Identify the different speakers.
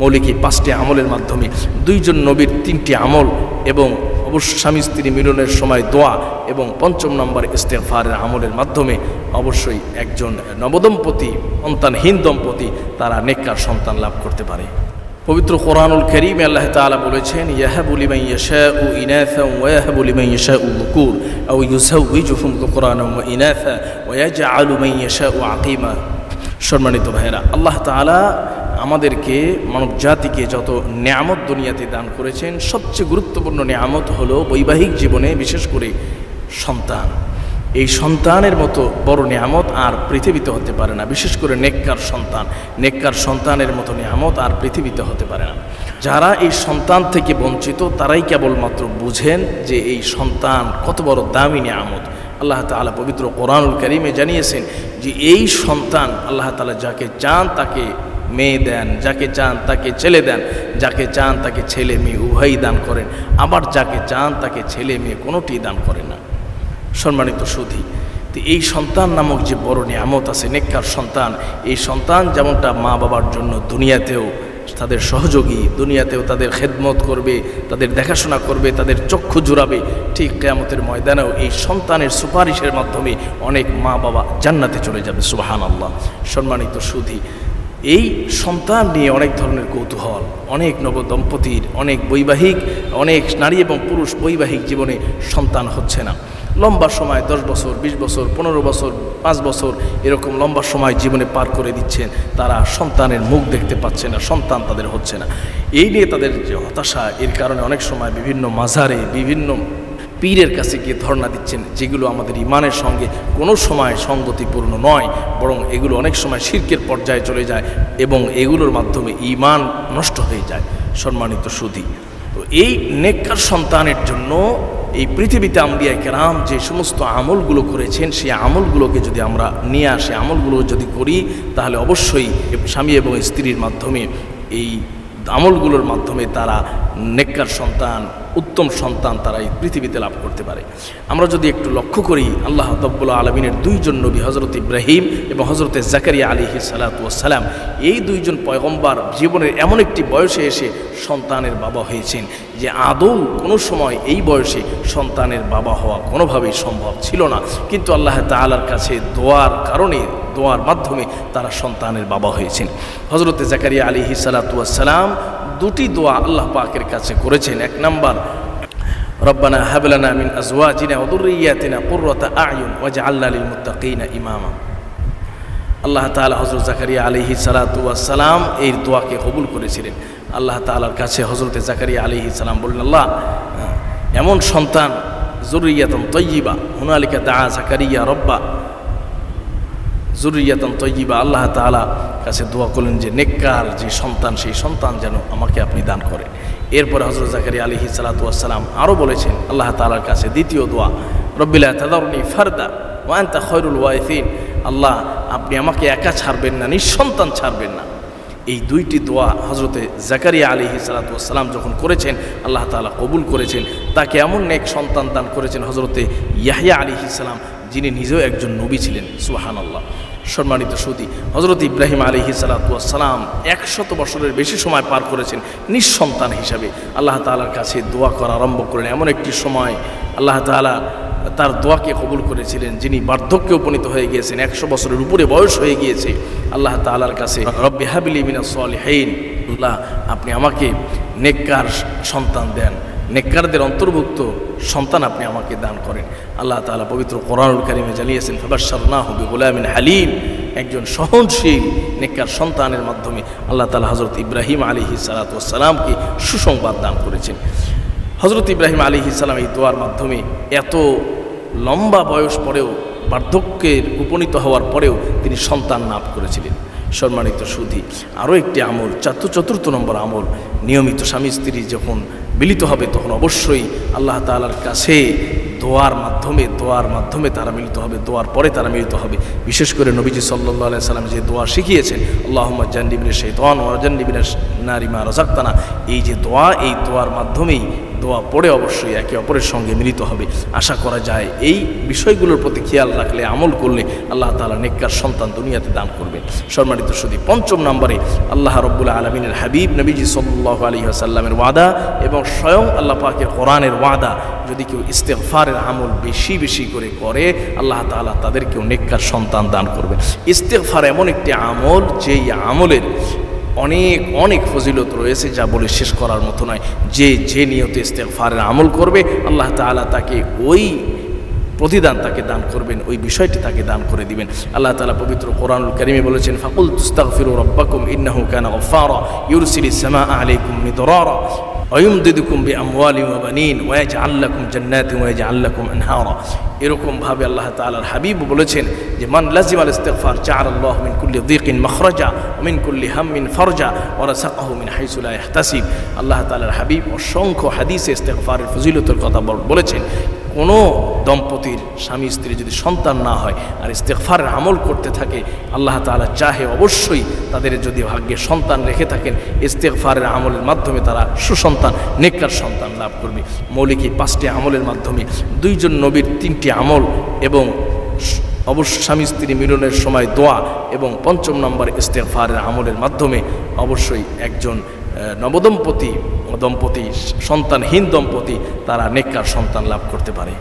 Speaker 1: মৌলিক এই পাঁচটি আমলের মাধ্যমে। দুইজন নবীর তিনটি আমল এবং অবশ্য স্বামী স্ত্রী মিলনের সময় দোয়া এবং পঞ্চম নম্বর ইস্তেফারের আমলের মাধ্যমে অবশ্যই একজন নবদম্পতি, সন্তানহীন দম্পতি তারা নেককার সন্তান লাভ করতে পারে। পবিত্র কোরআনুল করিম আল্লাহ তাআলা বলেছেন ইয়াহাবুল লিমান ইয়াশাউ ইনাথা ওয়া ইয়াহাবু লিমান ইয়াশাউ যুকুর আও ইউযাউযুহুম যুকরানা ওয়া ইনাথা ওয়া ইয়াজআলু মান ইয়াশাউ আকিমা। সম্মানিত ভাইরা আল্লাহ তাআলা আমাদেরকে, মানব জাতিকে যত নিয়ামত দুনিয়াতে দান করেছেন, সবচেয়ে গুরুত্বপূর্ণ নিয়ামত হলো বৈবাহিক জীবনে বিশেষ করে সন্তান। এই সন্তানের মতো বড় নিয়ামত আর পৃথিবীতে হতে পারে না। বিশেষ করে নেককার সন্তান। নেককার সন্তানের মতো নিয়ামত আর পৃথিবীতে হতে পারে না। যারা এই সন্তান থেকে বঞ্চিত, তারাই কেবলমাত্র বুঝেন যে এই সন্তান কত বড় দামি নিয়ামত। আল্লাহ তাআলা পবিত্র কোরআনুল করিমে জানিয়েছেন যে, এই সন্তান আল্লাহ তাআলা যাকে চান তাকে মেয়ে দেন, যাকে চান তাকে ছেলে দেন, যাকে চান তাকে ছেলে মেয়ে উভয়ই দান করেন, আবার যাকে চান তাকে ছেলে মেয়ে কোনোটি দান করে না। সম্মানিত সুধী, তো এই সন্তান নামক যে বড় নিয়ামত আছে, নেককার সন্তান, এই সন্তান যেমনটা মা বাবার জন্য দুনিয়াতেও তাদের সহযোগী, দুনিয়াতেও তাদের খেদমত করবে, তাদের দেখাশোনা করবে, তাদের চক্ষু জুড়াবে, ঠিক কেয়ামতের ময়দানেও এই সন্তানের সুপারিশের মাধ্যমে অনেক মা বাবা জান্নাতে চলে যাবে সুবাহান আল্লাহ সম্মানিত সুধী এই সন্তান নিয়ে অনেক ধরনের কৌতূহল, অনেক নবদম্পতির, অনেক বৈবাহিক, অনেক নারী এবং পুরুষ বৈবাহিক জীবনে সন্তান হচ্ছে না। লম্বা সময়, দশ বছর ২০ বছর, পনেরো বছর, পাঁচ বছর এরকম লম্বা সময় জীবনে পার করে দিচ্ছেন, তারা সন্তানের মুখ দেখতে পাচ্ছে না, সন্তান তাদের হচ্ছে না। এই নিয়ে তাদের যে হতাশা, এর কারণে অনেক সময় বিভিন্ন মাঝারে বিভিন্ন পীরের কাছে গিয়ে ধর্ণা দিচ্ছেন, যেগুলো আমাদের ইমানের সঙ্গে কোনো সময় সঙ্গতিপূর্ণ নয়, বরং এগুলো অনেক সময় শির্কের পর্যায়ে চলে যায় এবং এগুলোর মাধ্যমে ইমান নষ্ট হয়ে যায়। সম্মানিত সুধী, তো এই নেককার সন্তানের জন্য এই পৃথিবীতে আম্বিয়া কেরাম যে সমস্ত আমলগুলো করেছেন, সেই আমলগুলোকে যদি আমরা নিয়ে আসি, আমলগুলো যদি করি, তাহলে অবশ্যই স্বামী এবং স্ত্রীর মাধ্যমে এই আমলগুলোর মাধ্যমে তারা নেককার সন্তান উত্তম সন্তান তারা এই পৃথিবীতে লাভ করতে পারে। আমরা যদি একটু লক্ষ্য করি, আল্লাহ তব্বুল আলমিনের দুইজন নবী হজরত ইব্রাহিম এবং হজরতে জাকারিয়া আলিহি সালাতাম এই দুইজন পয়গম্বার জীবনের এমন একটি বয়সে এসে সন্তানের বাবা হয়েছেন যে আদৌ কোনো সময় এই বয়সে সন্তানের বাবা হওয়া কোনোভাবেই সম্ভব ছিল না। কিন্তু আল্লাহ তালার কাছে দোয়ার কারণে, দোয়ার মাধ্যমে তারা সন্তানের বাবা হয়েছেন। হজরতে জাকারিয়া আলিহি সালাতাম দুটি দোয়া আল্লাহ পাকের কাছে করেছেন। এক নাম্বার রব্বানা হাবলানা মিন আজওয়াজিনা ওয়া যুররিয়াতিনা কুররাতা আয়ুন ওয়াজআলনা লিল মুত্তাকিনা ইমামা। আল্লাহ তাআলা হযরত জাকারিয়া আলাইহি সালাতু ওয়াস সালাম এই দোয়াকে কবুল করেছিলেন। আল্লাহ তাআলার কাছে হযরতে জাকারিয়া আলাইহি সালাম বললেন, আল্লাহ, এমন সন্তান জুররিয়াতান তাইয়্যিবা হুনালিকা দাআ জাকারিয়া রব্বা। জুরিয়াতন তৈবা আল্লাহ তালা কাছে দোয়া করলেন যে, নেককার যে সন্তান, সেই সন্তান যেন আমাকে আপনি দান করেন। এরপরে হজরত জাকারি আলহি সালাতাম আরও বলেছেন, আল্লাহ তালার কাছে দ্বিতীয় দোয়া রব্বিল্লা তাদারনি ফারদা ওয়ান্তা খয়রুল ওয়াইফিন আল্লাহ, আপনি আমাকে একা ছাড়বেন না, নিঃসন্তান ছাড়বেন না। এই দুইটি দোয়া হজরতে জাকারিয়া আলিহি সালাতাম যখন করেছেন, আল্লাহ তালা কবুল করেছেন। তাকে এমন নেক সন্তান দান করেছেন হজরতে ইয়াহিয়া আলিহি সালাম, যিনি নিজেও একজন নবী ছিলেন সুহান আল্লাহ সম্মানিত সুদী। হজরত ইব্রাহিম আলিহি সালাতাম একশত বছরের বেশি সময় পার করেছেন নিঃসন্তান হিসাবে। আল্লাহ তালার কাছে দোয়া করা আরম্ভ করেন এমন একটি সময় আল্লাহ তালা তার দোয়াকে কবুল করেছিলেন, যিনি বার্ধক্যে উপনীত হয়ে গিয়েছেন, একশো বছরের উপরে বয়স হয়ে গিয়েছে। আল্লাহ তালার কাছে, রব্বি হাবিলি মিনা হেইন আল্লাহ, আপনি আমাকে নেককার সন্তান দেন। নেককারদের অন্তর্ভুক্ত সন্তান আপনি আমাকে দান করেন। আল্লাহ তালা পবিত্র কোরআনুল কারিমে জানিয়েছেন ফবাসারনা হবি গোলামিন হালিম। একজন সহনশীল নেককার সন্তানের মাধ্যমে আল্লাহ তালা হজরত ইব্রাহিম আলিহি সালাতামকে সুসংবাদ দান করেছেন। হজরত ইব্রাহিম আলী ইসালাম এই দোয়ার মাধ্যমে এত লম্বা বয়স পরেও, বার্ধক্যের উপনীত হওয়ার পরেও তিনি সন্তান লাভ করেছিলেন। সম্মানিত সুধী, আরও একটি আমল চাতু চতুর্থ নম্বর আমল, নিয়মিত স্বামী স্ত্রী যখন মিলিত হবে, তখন অবশ্যই আল্লাহ তালার কাছে দোয়ার মাধ্যমে দোয়ার মাধ্যমে তারা মিলিত হবে, দোয়ার পরে তারা মিলিত হবে। বিশেষ করে নবীজি সাল্লাহ সাল্লাম যে দোয়া শিখিয়েছেন আল্লাহ জান্ডিবিনের সেই দোয়ান ওয়াজান্ডিবিনের নারিমা রজাক্তানা এই যে দোয়া, এই দোয়ার মাধ্যমেই দোয়া পড়ে অবশ্যই একে অপরের সঙ্গে মিলিত হবে। আশা করা যায় এই বিষয়গুলোর প্রতি খেয়াল রাখলে, আমল করলে আল্লাহ তালা নেককার সন্তান দুনিয়াতে দান করবেন সম্মানিত শুধু পঞ্চম নম্বরে আল্লাহ রব্বুল্লাহ আলমিনের হাবিব নবীজি সাল্লাহ আলী আসাল্লামের ওয়াদা এবং স্বয়ং আল্লাহ পাকের কোরআনের ওয়াদা যদি কেউ ইস্তেগফারের আমল বেশি বেশি করে করে, আল্লাহ তাআলা তাদেরকেও নেককার সন্তান দান করবে ইস্তেগফার এমন একটি আমল, যেই আমলের অনেক অনেক ফজিলত রয়েছে যা বলে শেষ করার মতো নয়। যে যে নিয়তে ইস্তেকফারের আমল করবে, আল্লাহ তালা তাকে ওই প্রতিদান তাকে দান করবেন, ওই বিষয়টি তাকে দান করে দিবেন। আল্লাহ তালা পবিত্র কোরআনুল করিমে বলেছেন ফাকুল তুস্তাফির রব্বাকুম ইন্নাহু কানা গফফারা ইউরসিলিস সামা আলাইকুম মিদরারা। অয়ুমদিদুকুম বি আমওয়ালি ওয়া বানিন ওয়া ইয়াজআল লাকুম জান্নাতি ওয়া ইয়াজআল লাকুম আনহারা এরকম ভাবে আল্লাহ তাআলার হাবিব বলেছেন যে মান লাজিম আল ইস্তিগফার জাআল আল্লাহ মিন কুল্লি যিকিন মাখরাজা ওয়া মিন কুল্লি হাম্মিন ফারজা ওয়া রাযাকাহু মিন হাইসু লা ইহতাসিব আল্লাহ তাআলার হাবিব অসংখ্য হাদিসে ইস্তিগফারের ফজিলতের কথা বলেছেন কোনো দম্পতির স্বামী, স্ত্রী যদি সন্তান না হয় আর ইস্তেগফারের আমল করতে থাকে, আল্লাহ তাআলা চাহে অবশ্যই তাদের যদি ভাগ্যে সন্তান রেখে থাকেন, ইস্তেগফারের আমলের মাধ্যমে তারা সুসন্তান, নেককার সন্তান লাভ করবে। মৌলিক এই পাঁচটি আমলের মাধ্যমে দুইজন নবীর তিনটি আমল এবং অবশ্য স্বামী, স্ত্রী মিলনের সময় দোয়া এবং পঞ্চম নম্বর ইস্তেগফারের আমলের মাধ্যমে অবশ্যই একজন নবদম্পতি দম্পতি সন্তানহীন দম্পতি তারা নেককার সন্তান লাভ করতে পারে।